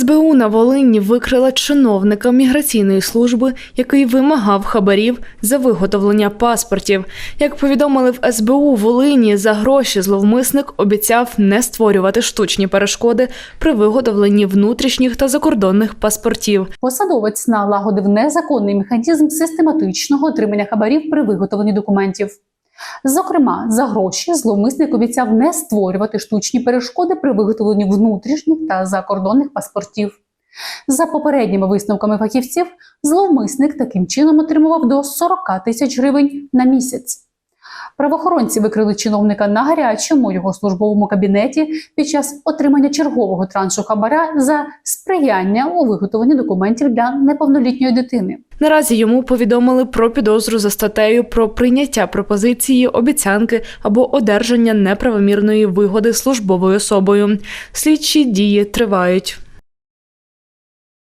СБУ на Волині викрила чиновника міграційної служби, який вимагав хабарів за виготовлення паспортів. Як повідомили в СБУ Волині, за гроші зловмисник обіцяв не створювати штучні перешкоди при виготовленні внутрішніх та закордонних паспортів. Посадовець налагодив незаконний механізм систематичного отримання хабарів при виготовленні документів. Зокрема, за гроші зловмисник обіцяв не створювати штучні перешкоди при виготовленні внутрішніх та закордонних паспортів. За попередніми висновками фахівців, зловмисник таким чином отримував до 40 тисяч гривень на місяць. Правоохоронці викрили чиновника на гарячому його службовому кабінеті під час отримання чергового траншу хабаря за сприяння у виготовленні документів для неповнолітньої дитини. Наразі йому повідомили про підозру за статтею про прийняття пропозиції, обіцянки або одержання неправомірної вигоди службовою особою. Слідчі дії тривають.